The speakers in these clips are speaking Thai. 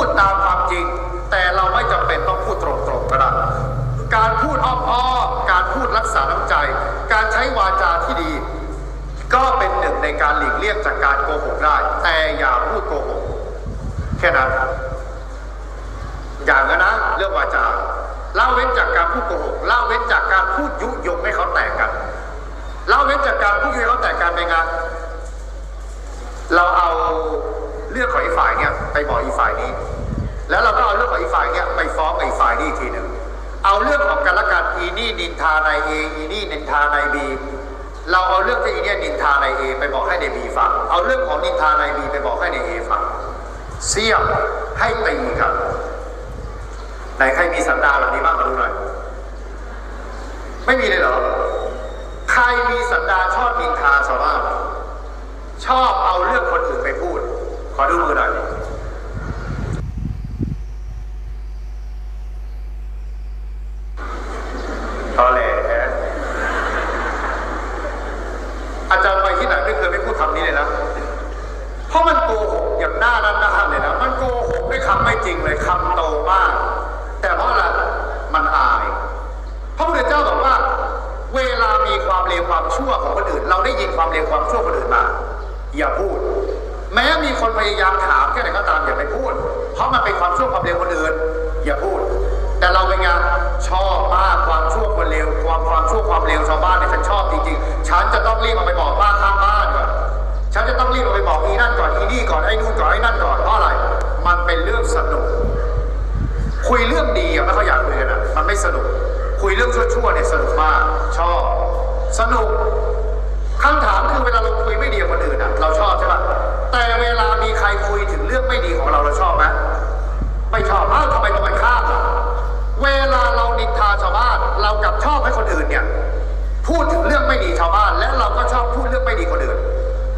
พูดตามความจริง แต่เราไม่จำเป็นต้องพูดตรงๆก็ได้การพูดอ้อมๆการพูดรักษาน้ำใจ การใช้วาจาที่ดี ก็เป็นหนึ่งในการหลีกเลี่ยงจากการโกหกได้ แต่อย่าพูดโกหกแค่นั้นอย่างนั้นนะเรื่องวาจาละเว้นจากการพูดโกหกละเว้นจากการพูดยุยงให้เขาแตกกันละเว้นจากการพูดให้เขาแตกกันเป็นไงเราเอา เรื่องของอีกฝ่ายเนี่ยไปบอกอีกฝ่ายนี้ แล้วเราก็เอาเรื่องของอีกฝ่ายเนี่ยไปฟ้องอีกฝ่ายนี้อีกทีหนึ่งเอาเรื่องของกันและกันอีนี่นินทานายเออีนี่นินทานายบีเราเอาเรื่องที่อีเนี่ยนินทานายเอไปบอกให้ในบีฟัง เอาเรื่องของนินทานายบีไปบอกให้ในเอฟังเสี่ยมให้ตีกันไหนใครมีสันดานแบบนี้บ้างมาดูหน่อย ไม่มีเลยเหรอใครมีสันดาชอบนินทาชาวบ้านชอบเอาเรื่องคนอื่นไปพูด ขอดูมือหน่อยตอแหลแฮะอาจารย์ไปที่ไหนไม่เคยไม่พูดคำนี้เลยนะ เพราะมันโกหกอย่างหน้าด้านหน้าเลยนะ มันโกหกด้วยคำไม่จริงเลยคำโตมาก ฉันจะต้องรีบเอาไปบอกป้าข้างบ้านก่อน ฉันจะต้องรีบเอาไปบอกอีนั่นก่อนอีนี่ก่อนไอ้นู่นก่อนไอ้นั่นก่อนเพราะอะไร มันเป็นเรื่องสนุก คุยเรื่องดีอะไม่ค่อยอยากคุยกันอะมันไม่สนุก คุยเรื่องชั่วๆเนี่ยสนุกมาก ชอบ สนุกคำถามคือเวลาเราคุยไม่ดีกับคนอื่นอะเรา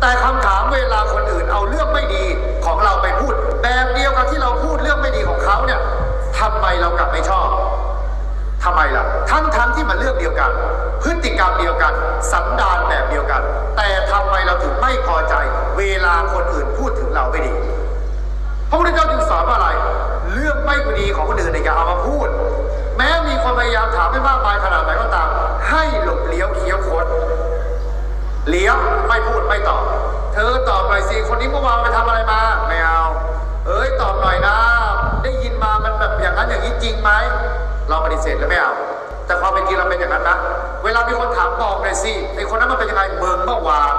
แต่คำถามเวลาคนอื่นเอาเรื่องไม่ดีของเราไปพูด แบบเดียวกับที่เราพูดเรื่องไม่ดีของเขาเนี่ยทำไมเรากลับไม่ชอบทำไมล่ะ ทั้งทั้งที่มันเรื่องเดียวกัน พฤติกรรมเดียวกัน สันดานแบบเดียวกัน แต่ทำไมเราถึงไม่พอใจ เวลาคนอื่นพูดถึงเราไม่ดีพระพุทธเจ้าจึงสอนว่าอะไร เรื่องไม่ดีของคนอื่นเนี่ยอย่าเอามาพูด แม้มีคนพยายามถามไม่มากมายขนาดไหนก็ตาม ให้หลบเลี้ยวเคี้ยวคด เลี้ยวไม่พูดไม่ตอบ เธอตอบหน่อยสิคนนี้เมื่อวานไปทำอะไรมา ไม่เอา เอ้ยตอบหน่อยนะ ได้ยินมามันแบบอย่างนั้นอย่างนี้จริงไหม เราปฏิเสธแล้วไม่เอา แต่ความเป็นจริงเราเป็นอย่างนั้นนะ เวลามีคนถามบอกหน่อยสิไอคนนั้นมันเป็นยังไงเมืองเมื่อวาน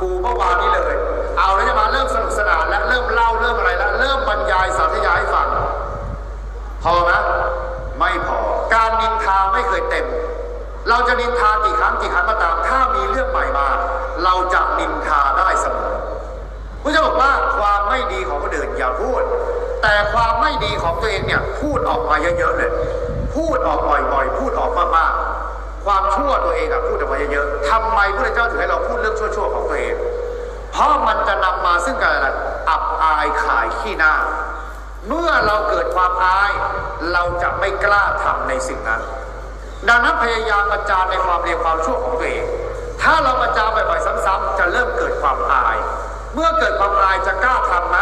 กูเมื่อวานนี้เลย เอาแล้วจะมาเริ่มสนุกสนานแล้วเริ่มเล่าเริ่มอะไรแล้วเริ่มบรรยายสาธยายให้ฟัง พอไหมไม่พอ การนินทาไม่เคยเต็ม เราจะนินทากี่ครั้งกี่ครั้งก็ตาม ถ้ามีเรื่องใหม่มา เราจะนินทาได้เสมอพระเจ้าบอกว่าความไม่ดีของคนอื่นอย่าพูด แต่ความไม่ดีของตัวเองเนี่ย พูดออกมาเยอะๆเลย พูดออกบ่อยๆ พูดออกมากๆ ความชั่วตัวเองอะพูดออกมาเยอะๆทำไมพระเจ้าถึงให้เราพูดเรื่องชั่วๆของตัวเอง เพราะมันจะนำมาซึ่งการอับอายขายขี้หน้า เมื่อเราเกิดความอาย เราจะไม่กล้าทำในสิ่งนั้น ดังนั้นพยายามประจานในความเลวความชั่วของตัวเอง ถ้าเราประจานบ่อยๆซ้ำๆจะเริ่มเกิดความอาย เมื่อเกิดความอายจะกล้าทำไหม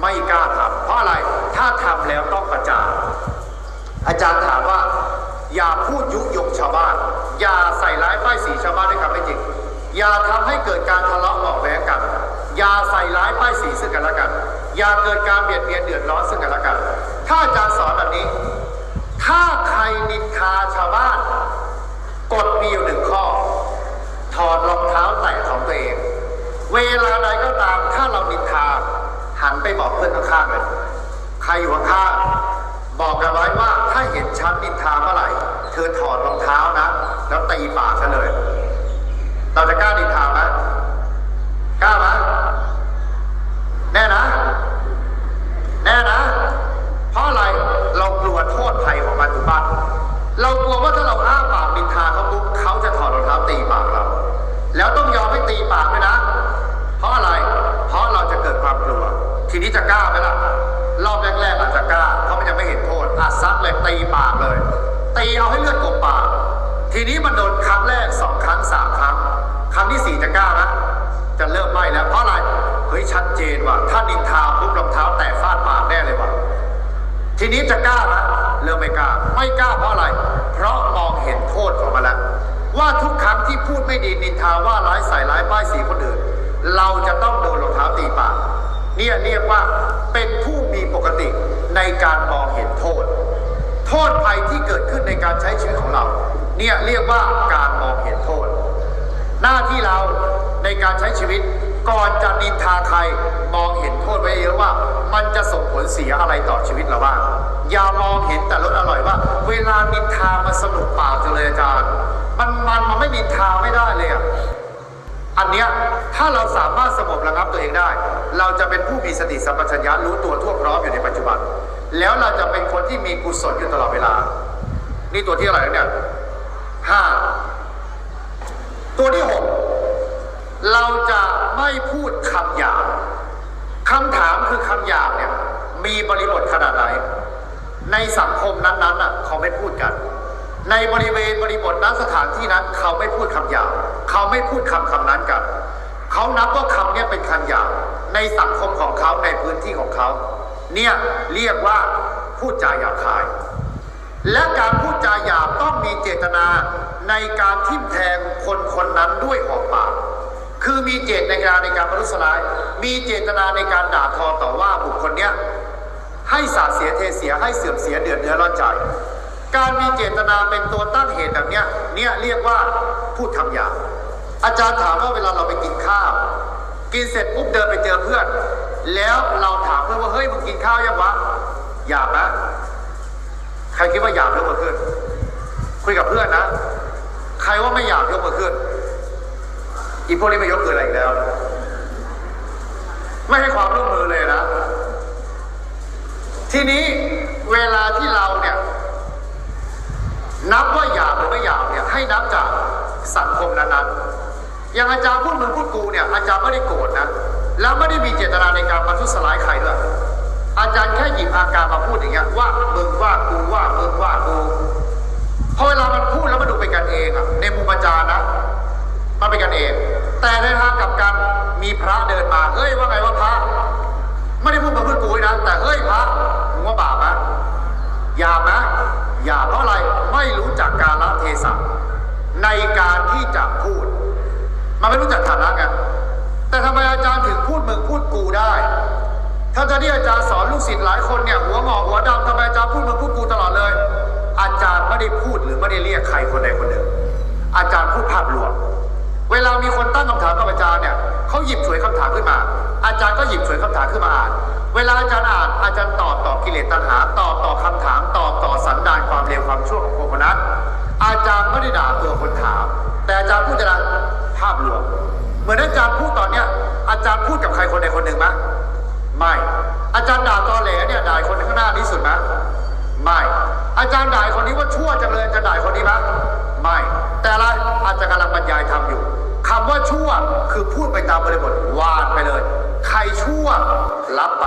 ไม่กล้าทำเพราะอะไร ถ้าทำแล้วต้องประจาน อาจารย์ถามว่า อย่าพูดยุยงชาวบ้าน อย่าใส่ร้ายป้ายสีชาวบ้านด้วยคำไม่จริง อย่าทำให้เกิดการทะเลาะเบาะแว้งกัน อย่าใส่ร้ายป้ายสีซึ่งกันและกัน อย่าเกิดการเบียดเบียนเดือดร้อนซึ่งกันและกัน ถ้าอาจารย์สอนแบบนี้ ถ้าใครนินทาชาวบ้านกฎมีอยู่หนึ่งข้อ ถอดรองเท้าแตะของตัวเอง เวลาใดก็ตาม ถ้าเรานินทา หันไปบอกเพื่อนข้างๆเลยใครอยู่ข้างๆบอกกันไว้ว่าถ้าเห็นฉันนินทาเมื่อไหร่ เธอถอดรองเท้านะ แล้วตีปากฉันเลย เราจะกล้านินทาไหมกล้าไหมแน่นะ แน่นะ ทีนี้จะกล้าไหมล่ะ รอบแรกๆอาจจะกล้าเพราะมันยังไม่เห็นโทษอาซัดเลยตีปากเลย ตีเอาให้เลือดกบปาก ทีนี้มันโดนครั้งแรกสองครั้งสามครั้ง ครั้งที่สี่จะกล้าไหมจะเริ่มไม่แล้ว เพราะอะไร เฮ้ยชัดเจนว่ะถ้านินทาปุ๊บรองเท้าแตะฟาดปากแน่เลยว่ะ ทีนี้จะกล้าไหมเริ่มไม่กล้า ไม่กล้าเพราะอะไร เพราะมองเห็นโทษของมันแล้วว่าทุกครั้งที่พูดไม่ดีนินทาว่าร้ายใส่ร้ายป้ายสีคนอื่น เราจะต้องโดนรองเท้าตีปาก เนี่ยเรียกว่าเป็นผู้มีปกติในการมองเห็นโทษ โทษภัยที่เกิดขึ้นในการใช้ชีวิตของเรา เนี่ยเรียกว่าการมองเห็นโทษ หน้าที่เราในการใช้ชีวิตก่อนจะนินทาใครมองเห็นโทษไว้เยอะว่า มันจะส่งผลเสียอะไรต่อชีวิตเราบ้างอย่ามองเห็นแต่รสอร่อยว่า เวลานินทามันสนุกเปล่าจังเลยอาจารย์ มันมันมันไม่นินทาไม่ได้เลยอะ อันเนี้ยถ้าเราสามารถสงบระงับตัวเองได้ เราจะเป็นผู้มีสติสัมปชัญญะรู้ตัวทั่วพร้อมอยู่ในปัจจุบัน แล้วเราจะเป็นคนที่มีกุศลอยู่ตลอดเวลา นี่ตัวที่อะไรเนี่ยห้าตัวที่หกเราจะไม่พูดคำหยาบคำถามคือคำหยาบเนี่ยมีบริบทขนาดไหนในสังคมนั้นๆน่ะเขาไม่พูดกัน ในบริเวณบริบทนั้นสถานที่นั้นเขาไม่พูดคำหยาบเขาไม่พูดคำคำนั้นกัน เขานับว่าคำนี้เป็นคำหยาบในสังคมของเขาในพื้นที่ของเขา เนี่ยเรียกว่าพูดจาหยาบคาย และการพูดจาหยาบต้องมีเจตนาในการทิ่มแทงคนคนนั้นด้วยหอกปาก คือมีเจตนาในการประทุษร้าย มีเจตนาในการด่าทอต่อว่าบุคคลเนี้ยให้สาเสียเทเสียให้เสื่อมเสียเดือดเนื้อร้อนใจ การมีเจตนาเป็นตัวตั้งเหตุแบบเนี้ยเนี่ยเรียกว่าพูดคำหยาบอาจารย์ถามว่าเวลาเราไปกินข้าว กินเสร็จปุ๊บเดินไปเจอเพื่อน แล้วเราถามเพื่อนว่าเฮ้ยมึงกินข้าวยังวะหยาบนะใครคิดว่าหยาบยกมือขึ้น คุยกับเพื่อนนะ ใครว่าไม่หยาบยกมือขึ้น อีพวกนี้ไม่ยกมืออะไรอีกแล้ว ไม่ให้ความร่วมมือเลยนะ ทีนี้เวลาที่เราเนี่ย นับว่าหยาบหรือไม่หยาบเนี่ยให้นับจากสังคมนั้นๆ อย่างอาจารย์พูดมึงพูดกูเนี่ยอาจารย์ไม่ได้โกรธนะ แล้วไม่ได้มีเจตนาในการประทุษร้ายใครด้วยอาจารย์แค่หยิบอาการมาพูดอย่างเงี้ยว่ามึงว่ากูว่ามึงว่ากูพอเวลามันพูดแล้วมันดูเป็นกันเองอะในมุมอาจารย์นะมันเป็นกันเอง แต่ในทางกับกันมีพระเดินมาเฮ้ยว่าไงว่าพระไม่ได้พูดมาพื่อกูนะแต่เฮ้ยพระมึงว่าบาปไหมย่านะ อย่าเพราะอะไรไม่รู้จักกาลเทศะในการที่จะพูด มันไม่รู้จักฐานะไงแต่ทำไมอาจารย์ถึงพูดมึงพูดกูได้ถ้าจะที่อาจารย์สอนลูกศิษย์หลายคนเนี่ยหัวงอกหัวดำทำไมอาจารย์พูดมึงพูดกูตลอดเลย อาจารย์ไม่ได้พูดหรือไม่ได้เรียกใครคนใดคนหนึ่ง อาจารย์พูดภาพรวม เวลามีคนตั้งคำถามกับอาจารย์เนี่ยเขาหยิบฉวยคำถามขึ้นมา อาจารย์ก็หยิบฉวยคำถามขึ้นมาอ่าน เวลาอาจารย์อ่าน อาจารย์ตอบต่อกิเลสตัณหา ตอบต่อคำถาม ตอบต่อสันดานความเลวความชั่วของคนคนนั้น อาจารย์ไม่ได้ด่าตัวคนถาม แต่อาจารย์พูดจะภาพรวม เหมือนอาจารย์พูดตอนเนี้ยอาจารย์พูดกับใครคนใดคนหนึ่งไหมไม่ อาจารย์ด่าตอแหลเนี่ยด่าคนข้างหน้าที่สุดไหม ไม่ อาจารย์ด่ายคนนี้ว่าชั่วจังเลยอาจะด่ายคนนี้ไหมไม่ แต่อะไรอาจารย์กำลังบรรยายทำอยู่คำว่าชั่วคือพูดไปตามบริบทวาดไปเลย ใครชั่วรับไป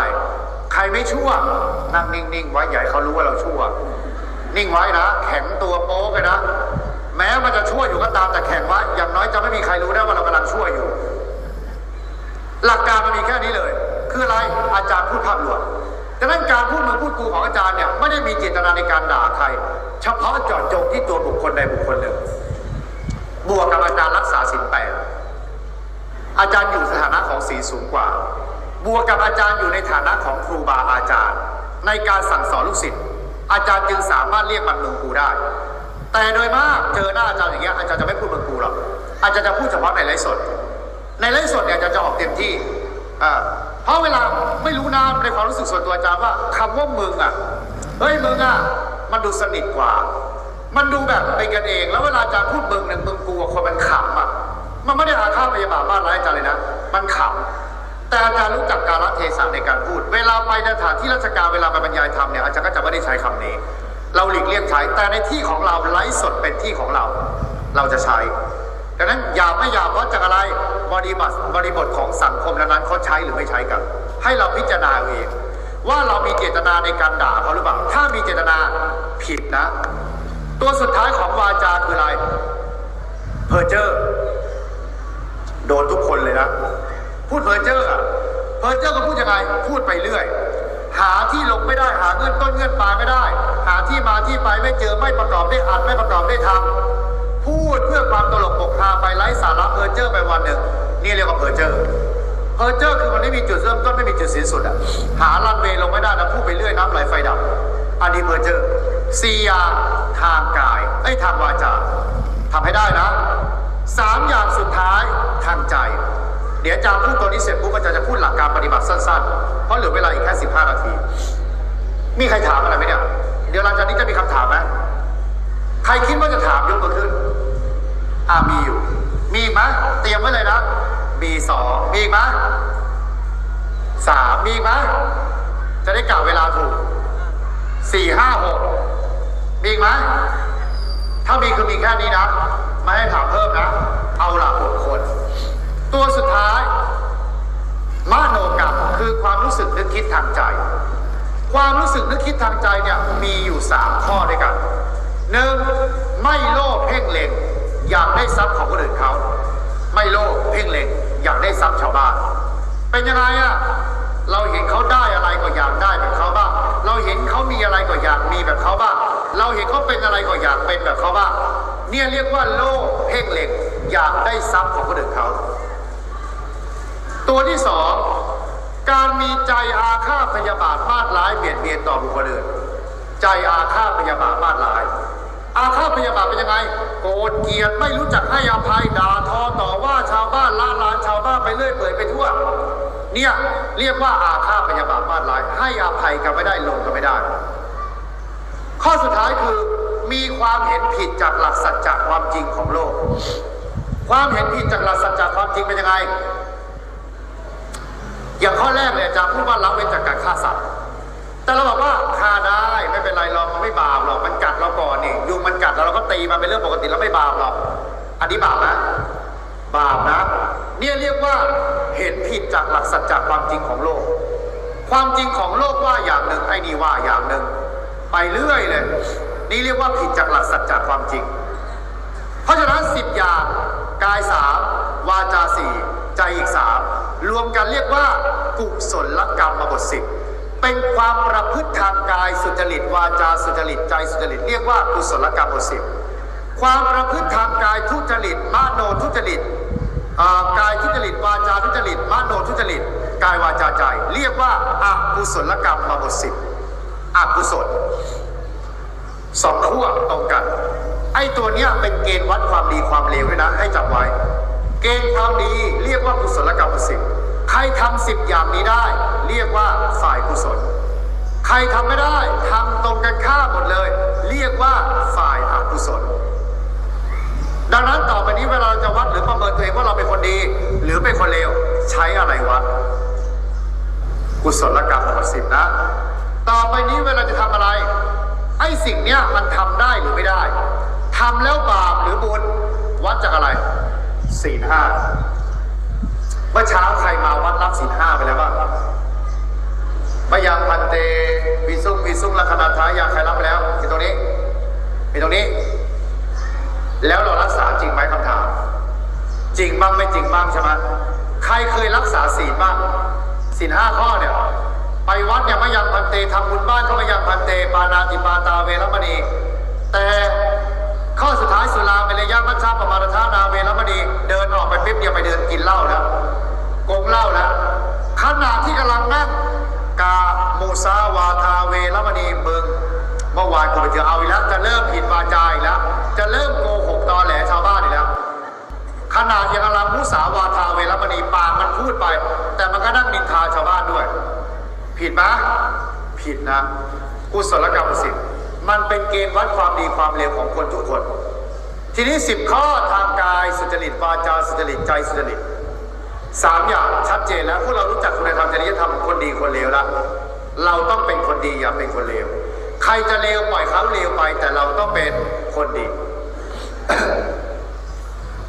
ใครไม่ชั่วนั่งนิ่งๆไว้ให้เขารู้ว่าเราชั่ว นิ่งไว้นะ แข็งตัวโป๊กเลยนะ แม้มันจะชั่วอยู่ก็ตามแต่แข็งไว้อย่างน้อยจะไม่มีใครรู้ได้ว่าเรากำลังชั่วอยู่ หลักการมันมีแค่นี้เลย คืออะไรอาจารย์พูดภาพรวม ดังนั้นการพูดมึงพูดกูของอาจารย์เนี่ยไม่ได้มีเจตนาในการด่าใคร เฉพาะเจาะจงที่ตัวบุคคลใดบุคคลหนึ่ง บวกกับอาจารย์รักษาศีลแปดอาจารย์อยู่สถานะของศีลสูงกว่า บวกกับอาจารย์อยู่ในฐานะของครูบาอาจารย์ ในการสั่งสอนลูกศิษย์อาจารย์จึงสามารถเรียกมันมึงกูได้ แต่โดยมากเจอหน้าอาจารย์อย่างเงี้ยอาจารย์จะไม่พูดมึงกูหรอกอาจารย์จะพูดเฉพาะในไลฟ์สด ในไลฟ์สดเนี่ยอาจารย์จะออกเต็มที่อ่า เพราะเวลาไม่รู้นะในความรู้สึกส่วนตัวอาจารย์ว่าคำว่ามึงอะเฮ้ยมึงอะมันดูสนิทกว่า มันดูแบบเป็นกันเอง แล้วเวลาอาจารย์พูดมึงเนี่ยมึงกูอะคนมันขำอะมันไม่ได้อาฆาตพยาบาทบ้านร้ายอาจารย์เลยนะ มันขำแต่อาจารย์รู้จักกาลเทศะในการพูด เวลาไปในสถานที่ราชการเวลาไปบรรยายธรรมเนี่ยอาจารย์ก็จะไม่ได้ใช้คำนี้ เราหลีกเลี่ยงใช้แต่ในที่ของเราไลฟ์สดเป็นที่ของเรา เราจะใช้ ดังนั้นอย่าไม่อย่าเพราะจากอะไรบริบทบริบทของสังคมนั้นเขาใช้หรือไม่ใช้กัน ให้เราพิจารณาเอง ว่าเรามีเจตนาในการด่าเขาหรือเปล่า ถ้ามีเจตนาผิดนะ ตัวสุดท้ายของวาจาคืออะไรเพอร์เจอร์โดนทุกคนเลยนะ พูดเพอร์เจอร์อะเพอร์เจอร์ก็พูดยังไง พูดไปเรื่อย หาที่ลงไม่ได้ หาเงื่อนต้นเงื่อนปลายไม่ได้ หาที่มาที่ไปไม่เจอไม่ประกอบได้อัดไม่ประกอบได้ทำพู ดเพื่อความตลกปกฮาไปไร้สาระเพอเจอร์ไปวันหนึ่งนี่เรียกว่าเพอเจอร์เพอเจอร์คือมันไม่มีจุดเริ่มต้นไม่มีจุดสิ้นสุดอะหาลันเวย์ลงไม่ได้นะพูดไปเรื่อยน้ำไหลไฟดับอันนี้เพอเจอร์สี่อย่างทางกายไอ้ทางวาจาทำให้ได้นะสามอย่างสุดท้ายทางใจ เดี๋ยวอาจารย์พูดตัวนี้เสร็จปุ๊บอาจารย์จะพูดหลักการปฏิบัติสั้นๆ เพราะเหลือเวลาอีกแค่15นาที มีใครถามอะไรไหมเนี่ย เดี๋ยวหลังจากนี้จะมีคำถามไหมใครคิดว่าจะถามยกมือขึ้น อ่ามีอยู่ มีอีกไหมเตรียมไว้เลยนะ มีสองมีอีกไหมสามมีอีกไหมจะได้กล่าวเวลาถูกสี่ห้าหกมีอีกไหมถ้ามีคือมีแค่นี้นะ ไม่ให้ถามเพิ่มนะ เอาละหกคน ตัวสุดท้ายมโนกรรมคือความรู้สึกนึกคิดทางใจ ความรู้สึกนึกคิดทางใจเนี่ยมีอยู่สามข้อด้วยกันหนึ่งไม่โลภเพ่งเล็ง อยากได้ทรัพย์ของคนอื่นเขา ไม่โลภเพ่งเล็งอยากได้ทรัพย์ชาวบ้าน เป็นยังไงอะเราเห็นเขาได้อะไรก็อยากได้แบบเขาบ้าง เราเห็นเขามีอะไรก็อยากมีแบบเขาบ้าง เราเห็นเขาเป็นอะไรก็อยากเป็นแบบเขาบ้าง เนี่ยเรียกว่าโลภเพ่งเล็งอยากได้ทรัพย์ของคนอื่นเขา ตัวที่สองการมีใจอาฆาตพยาบาทมาดร้ายเบียดเบียนต่อบุคคลอื่น ใจอาฆาตพยาบาทมาดร้าย อาฆาตพยาบาทเป็นยังไง โกรธเกลียดไม่รู้จักให้อภัยด่าทอต่อว่าชาวบ้านละลานชาวบ้านไปเรื่อยเปื่อยไปทั่ว เนี่ยเรียกว่าอาฆาตพยาบาทมาดร้าย ให้อภัยกันไม่ได้ลงกันไม่ได้ ข้อสุดท้ายคือมีความเห็นผิดจากหลักสัจจะความจริงของโลก ความเห็นผิดจากหลักสัจจะความจริงเป็นยังไง อย่างข้อแรกเลยอาจารย์พูดว่าละเว้นจากการฆ่าสัตว์ แต่เราบอกว่าฆ่าได้ไม่เป็นไรหรอกมันไม่บาปหรอกมันกัดเราก่อนนี่ยุงมันกัดแล้วเราก็ตีมันเป็นเรื่องปกติแล้วไม่บาปหรอกอันนี้บาปนะบาปนะ เนี่ยเรียกว่าเห็นผิดจากหลักสัจจความจริงของโลก ความจริงของโลกว่าอย่างหนึ่งไอ้นี่ว่าอย่างหนึ่งไปเรื่อยเลย นี่เรียกว่าผิดจากหลักสัจจความจริง เพราะฉะนั้นสิบอย่างกายสามวาจาสี่ใจอีกสามรวมกันเรียกว่ากุศลกรรมมาบทสิบ เป็นความประพฤติทางกายสุจริตวาจาสุจริตใจสุจริตเรียกว่ากุศลกรรมสิบความประพฤติทางกายทุจริตมโนทุจริตกายทุจริตวาจาทุจริตมโนทุจริตกายวาจาใจ เรียกว่าอกุศลกรรมมาบทสิบอกุศลสองขั้วตรงกัน ไอ้ตัวเนี้ยเป็นเกณฑ์วัดความดีความเลวด้วยนะ ให้จำไว้ เกณฑ์ความดีเรียกว่ากุศล ทำสิบอย่างนี้ได้ เรียกว่าฝ่ายกุศล ใครทำไม่ได้ทำตรงกันข้ามหมดเลย เรียกว่าฝ่ายอกุศล ดังนั้นต่อไปนี้เวลาเราจะวัดหรือประเมินตัวเองว่าเราเป็นคนดี หรือเป็นคนเลวใช้อะไรวัดกุศลกรรมหมดสิบนะ ต่อไปนี้เวลาจะทำอะไรไอ้สิ่งเนี้ยมันทำได้หรือไม่ได้ทำแล้วบาปหรือบุญวัดจากอะไรศีลห้า มื่อเช้าใครมาวัดรับศีลห้าไปแล้วบ้างมายังพันเตวิสุงวิสุงลัคนาท้ายาใครรับไปแล้วมีตรงนี้มีตรงนี้ แล้วเรารักษาจริงไหมคำถาม จริงบ้างไม่จริงบ้างใช่ไหมใครเคยรักษาศีลบ้างศีลห้าข้อเนี่ยไปวัดเนี่ยมายังพันเตทำบุญบ้านก็มายังพันเตปานาติปาตาเวรมณี แต่ข้อสุดท้ายสุราเป็นระยะมัชฌาปมาทธานาเวรมณีเดินออกไปปิ๊บเดียวไปเดินกินเหล้าแล้ว กงเหล้าแล้วขณะที่กำลังนั่งกามูซาวาทาเวรมณีมึงเมื่อวานกูไปเจอเอาอีกแล้ว จะเริ่มผิดวาจาอีกแล้ว จะเริ่มโกหกตอแหลชาวบ้านอีกแล้วขนาดยังกำลังมุสาวาทาเวรมณีปากมันพูดไป แต่มันก็นั่งนินทาชาวบ้านด้วย ผิดไหมผิดนะกุศลกรรมสิบมันเป็นเกณฑ์วัดความดีความเลวของคนทุกคน ทีนี้สิบข้อทางกายสุจริตวาจาสุจริตใจสุจริต สามอย่างชัดเจนแล้วพวกเรารู้จักคุณธรรมจริยธรรมคนดีคนเลวล้วเราต้องเป็นคนดีอย่าเป็นคนเลวใครจะเลวปล่อยเขาเลวไป แต่เราต้องเป็นคนดี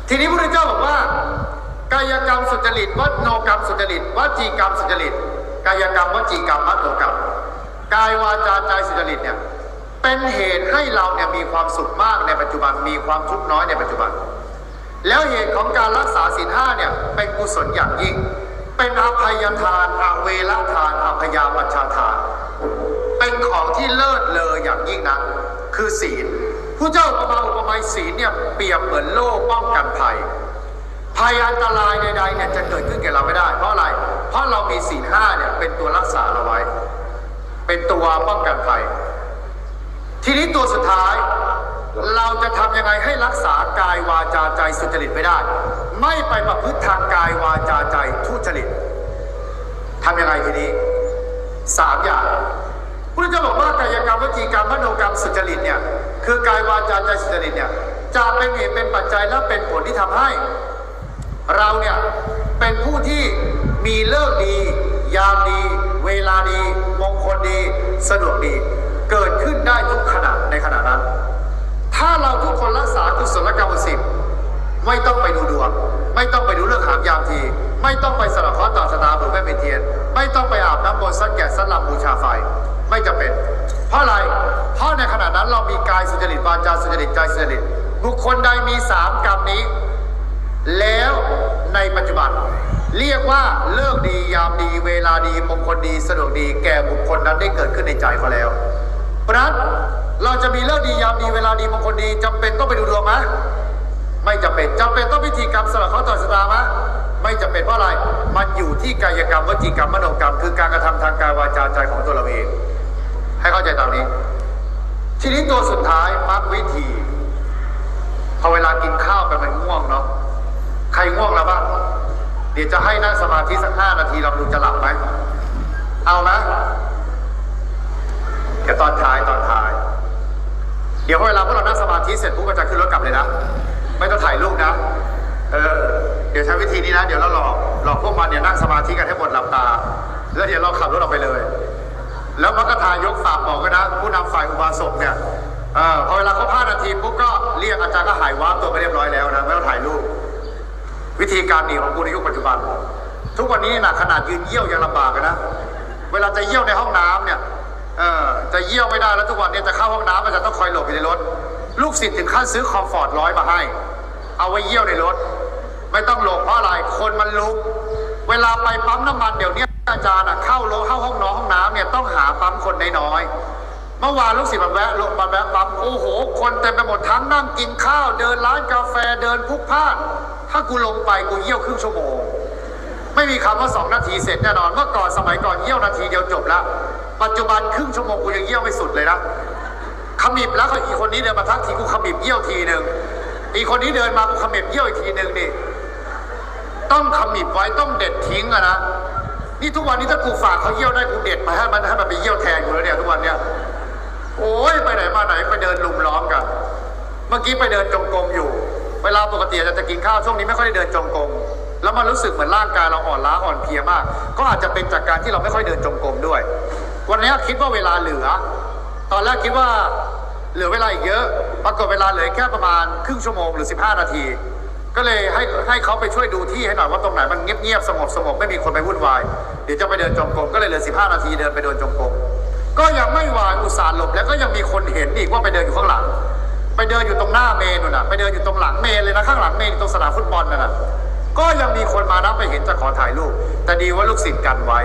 ทีนี้พระพุทธเจ้าบอกว่า กายกรรมสุจริตวัโนกรรมสุจริตวจีกรรมสุจริตกายกรรมวจีกรรมมโนกรรมกายวาจาใจสุจริตเนี่ยเป็นเหตุให้เราเนี่ยมีความสุขมากในปัจจุบันมีความทุกข์น้อยในปัจจุบัน แล้วเหตุของการรักษาศีลห้าเนี่ยเป็นกุศลอย่างยิ่ง เป็นอภัยทานอเวรทานอภยาปัชชาทาน เป็นของที่เลิศเลออย่างยิ่งนะคือศีลผู้เจ้าอุปมาอุปไมยศีลเนี่ยเปรียบเหมือนโล่ป้องกันภัยภัยอันตรายใดๆเนี่ยจะเกิดขึ้นแก่เราไม่ได้ เพราะอะไร เพราะเรามีศีลห้าเนี่ยเป็นตัวรักษาเราไว้ เป็นตัวป้องกันภัย ทีนี้ตัวสุดท้าย เราจะทำยังไงให้รักษากายวาจาใจสุจริตไม่ได้ ไม่ไปประพฤติทางกายวาจาใจทุจริตทำยังไงทีนี้สามอย่างพุทธเจ้าบอกว่ากายกรรมวจีกรรมมโนกรรมสุจริตเนี่ยคือกายวาจาใจสุจริตเนี่ยจะเป็นเหตุเป็นปัจจัยและเป็นผลที่ทำให้ เราเนี่ยเป็นผู้ที่มีเลิกดี ยามดี เวลาดี มงคลดี สะดวกดี เกิดขึ้นได้ทุกขณะในขณะนั้น ถ้าเราทุกคนรักษากุศลกรรมสิบไม่ต้องไปดูดวง ไม่ต้องไปดูเรื่องหามยามที ไม่ต้องไปสลับข้อต่อชะตาเผื่อแม่เป็นเทียน ไม่ต้องไปอาบน้ำมนต์สักแกะสักลำบูชาไฟ ไม่จำเป็น เพราะอะไร เพราะในขณะนั้นเรามีกายสุจริตวาจาสุจริตใจสุจริต บุคคลใดมีสามกรรมนี้ แล้วในปัจจุบัน เรียกว่าเลิกดียามดี เวลาดีมงคลดีสะดวกดีแก่บุคคลนั้นได้เกิดขึ้นในใจเขาแล้ว เพราะนั้นเราจะมีเลิกดียามดีเวลาดีมงคลดีจำเป็นต้องไปดูดวงไหมไม่จำเป็นจำเป็นต้องพิธีกรรมสลับเขาต่อชะตาไหมไม่จำเป็นเพราะอะไร มันอยู่ที่กายกรรมวจีกรรมมโนกรรม คือการกระทำทางกายวาจาใจของตัวเราเอง ให้เข้าใจตามนี้ ทีนี้ตัวสุดท้ายมรรควิธีพอเวลากินข้าวไปมันง่วงเนาะใครง่วงแล้วบ้างเดี๋ยวจะให้นั่งสมาธิสักห้านาทีลองดูจะหลับไหมเอานะ เดี๋ยวตอนท้ายตอนท้าย เดี๋ยวพอเวลาพวกเรานั่งสมาธิเสร็จปุ๊บก็จะขึ้นรถกลับเลยนะ ไม่ต้องถ่ายรูปนะ เออ เดี๋ยวใช้วิธีนี้นะ เดี๋ยวเราหลอก หลอกพวกมันเนี่ยนั่งสมาธิกันให้หมดหลับตา แล้วเดี๋ยวเราขับรถออกไปเลย แล้วมรรคทายกฝากบอกกันนะ ผู้นำฝ่ายอุบาสกเนี่ยเออพอเวลาเขาพลาดนาทีปุ๊บก็เรียกอาจารย์ก็หายวาร์ปตัวไปเรียบร้อยแล้วนะ ไม่ต้องถ่ายรูป วิธีการหนีของกูในยุคปัจจุบัน ทุกวันนี้นะขนาดยืนเยี่ยวยังลำบากนะ เวลาจะเยี่ยวในห้องน้ำเนี่ย เออจะเยี่ยวไม่ได้แล้วทุกวันเนี้จะเข้าห้องน้ำมันจะต้องคอยหลบอยู่ในรถ ลูกศิษย์ถึงขั้นซื้อคอมฟอร์ตร้อยมาให้ เอาไว้เยี่ยวในรถ ไม่ต้องหลบเพราะอะไรคนมันลุก เวลาไปปั๊มน้ำมันเดี๋ยวนี้อาจารย์อะเข้าโลเข้าห้องน้องห้องน้ำเนี่ยต้องหาปั๊มคนน้อยๆเมื่อวานลูกศิษย์มาแวะลงมาแวะปั๊มโอ้โห คนเต็มไปหมดทั้งนั่งกินข้าว เดินร้านกาแฟเดินพุกพล่าน ถ้ากูลงไปกูเยี่ยวครึ่งชั่วโมง ไม่มีคำว่าสองนาทีเสร็จแน่นอน เมื่อก่อนสมัยก่อนเยี่ยวนาทีเดียวจบแล้ว ปัจจุบันครึ่งชั่วโมงกูยังเยี่ยวไม่สุดเลยนะขมิบแล้วก็อีกคนนี้เดินมาทักทีกูขมิบเยี่ยวทีหนึ่งอีกคนนี้เดินมากูขมิบเยี่ยวอีกทีหนึ่งนี่ต้องขมิบไว้ต้องเด็ดทิ้งอะนะนี่ทุกวันนี้ถ้ากูฝากเขาเยี่ยวได้กูเด็ดไปให้มันให้มันไปเยี่ยวแทนกูแล้วเนี่ยทุกวันเนี่ยโอ้ยไปไหนมาไหนไปเดินลุมล้อมกัน เมื่อกี้ไปเดินจงกรมอยู่ เวลาปกติอาจจะกินข้าวช่วงนี้ไม่ค่อยได้เดินจงกรมแล้วมันรู้สึกเหมือนร่างกายเราอ่อนล้าอ่อนเพลียมาก ก็อาจจะเป็นจากการที่เราไม่ค่อยเดินจงกรมด้วย วันนี้คิดว่าเวลาเหลือ ตอนแรกคิดว่าเหลือเวลาอีกเยอะ ปรากฏเวลาเหลือแค่ประมาณครึ่งชั่วโมงหรือ 15 นาที ก็เลยให้ให้เขาไปช่วยดูที่ให้หน่อยว่าตรงไหนมันเงียบๆสงบสงบไม่มีคนไปวุ่นวาย เดี๋ยวจะไปเดินจงกรมก็เลยเหลือ 15 นาทีเดินไปเดินจงกรมก็ยังไม่วายอุตส่าห์หลบแล้วก็ยังมีคนเห็นอีกว่าไปเดินอยู่ข้างหลัง ไปเดินอยู่ตรงหน้าเมนน่นะไปเดินอยู่ตรงหลังเมนเลยนะข้างหลังเมนตรงสนามฟุตบอลนั่นน่ะก็ยังมีคนมานับไปเห็นจะขอถ่ายรูป แต่ดีว่าลูกศิษย์กันไว้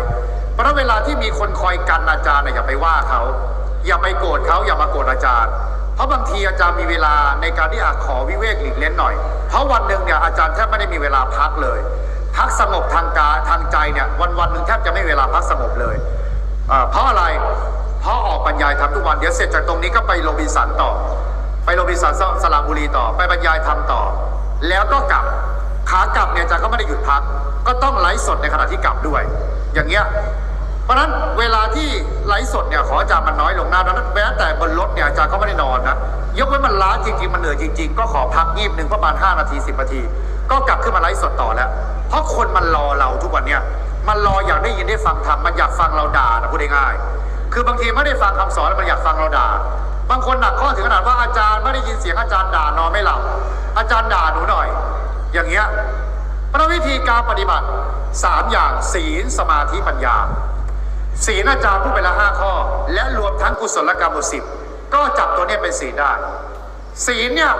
เพราะเวลาที่มีคนคอยกันอาจารย์เนี่ยอย่าไปว่าเขา อย่าไปโกรธเขาอย่ามาโกรธอาจารย์ เพราะบางทีอาจารย์มีเวลาในการที่อาจขอวิเวกหลีกเล่นหน่อย เพราะวันหนึ่งเนี่ยอาจารย์แทบไม่ได้มีเวลาพักเลย พักสงบทางกายทางใจเนี่ยวันวันหนึ่งแทบจะไม่เวลาพักสงบเลยเพราะอะไรเพราะออกบรรยายทำทุกวันเดี๋ยวเสร็จจากตรงนี้ก็ไปโรบินสันต่อ ไปโรบินสันสระบุรีต่อ ไปบรรยายทำต่อ แล้วก็กลับขากลับเนี่ยอาจารย์ก็ไม่ได้หยุดพัก ก็ต้องไลฟ์สดในขณะที่กลับด้วย อย่างเงี้ย เพราะฉะนั้นเวลาที่ไลฟ์สดเนี่ยขออาจารย์มันน้อยลงนะดังนั้นแม้แต่บนรถเนี่ยอาจารย์ก็ไม่ได้นอนนะยกเว้นมันล้าจริงๆ มันเหนื่อยจริง ๆ ก็ขอพักงีบหนึ่งประมาณ5นาที10นาที ก็กลับขึ้นมาไลฟ์สดต่อแล้ว เพราะคนมันรอเราทุกวันเนี่ยมันรออยากได้ยินได้ฟังธรรมมันอยากฟังเราด่านะพูดง่ายๆคือบางทีไม่ได้ฟังคำสอนแล้วมันอยากฟังเราด่าบางคนหนักข้อถึงขนาดว่าอาจารย์ไม่ได้ยินเสียงอาจารย์ด่านอนไม่หลับอาจารย์ด่าหนูหน่อย อย่างเงี้ยพระวิธีการปฏิบัติสามอย่างศีลสมาธิปัญญา ศีลอาจารย์พูดไปละห้าข้อ และรวมทั้งกุศลกรรมบุสิบก็จับตัวนี้เป็นศีลได้ศีลเนี่ย